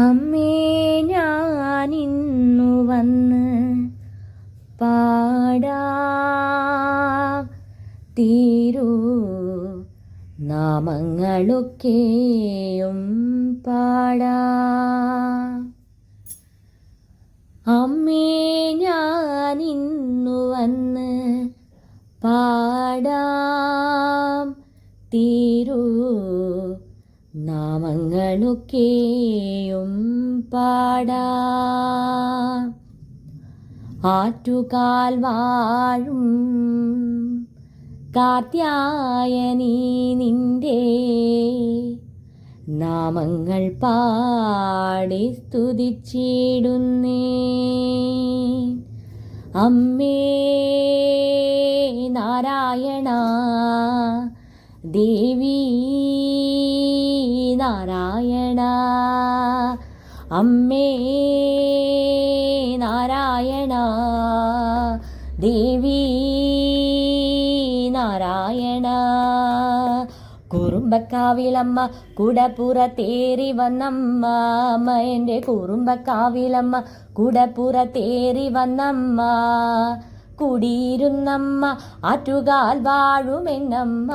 അമ്മേ ഞാനിന്നു വന്ന് പാടാം. തീരൂ നാമങ്ങളൊക്കെയും പാടാ. അമ്മേ ഞാനിന്നു വന്ന് പാടാം. തീരൂ നാമങ്ങളൊക്കെയും പാടാ. ആറ്റുകാൽ വാഴും കാർത്യായനി നിന്റെ നാമങ്ങൾ പാടി സ്തുതിച്ചിടുന്നേ. അമ്മേ നാരായണ ദേവി നാരായണ അമ്മേ നാരായണ ദേവി നാരായണ കുറുമ്പക്കാവിലമ്മ കുടപ്പുറത്തേറി വന്നമ്മ അമ്മ എന്റെ കുറുമ്പക്കാവിലമ്മ കുടപ്പുറത്തേറി വന്നമ്മ കുടിയിരുന്നമ്മ ആറ്റുകാൽ വാഴുമെന്നമ്മ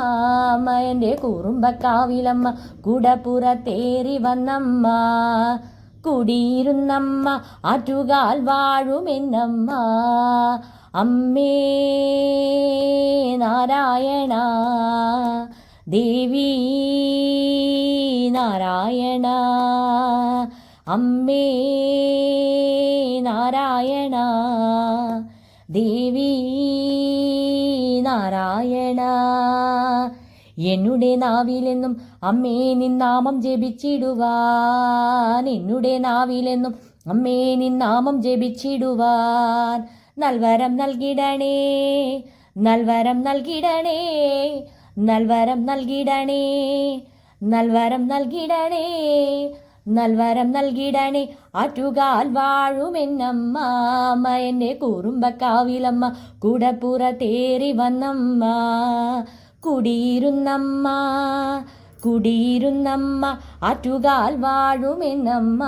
മയന്റെ കുറുമ്പക്കാവിലമ്മ കുടപ്പുറത്തേറി വന്നമ്മ. കുടിയിരുന്നമ്മ ആറ്റുകാൽ വാഴുമെന്നമ്മ അമ്മേ നാരായണ. ദേവി നാരായണ അമ്മേ ദേവി നാരായണ എന്നുടെ നാവിലെന്നും അമ്മേ നിൻ നിന്നാമം ജപിച്ചിടുവാൻ എന്നുടെ നാവിലെന്നും അമ്മേ നിൻ നാമം ജപിച്ചിടുവാൻ. നൽവരം നൽകിടണേ നൽവരം നൽകിടണേ നൽവരം നൽകിടണേ നൽവരം നൽകിടണേ നൽവരം നൽകിടണേ. ആറ്റുകാൽ വാഴുമെന്നമ്മ അമ്മ എന്റെ കുറുമ്പക്കാവിലമ്മ കൂടപ്പുറത്തേറി തേറി വന്നമ്മ. കുടിയിരുന്നമ്മ കുടിയിരുന്നമ്മ ആറ്റുകാൽ വാഴുമെന്നമ്മ.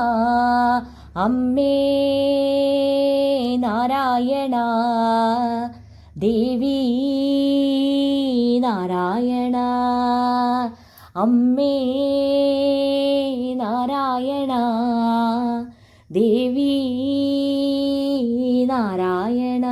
അമ്മേ നാരായണ ദേവി നാരായണ. അമ്മേ നാരായണ ദേവി നാരായണ.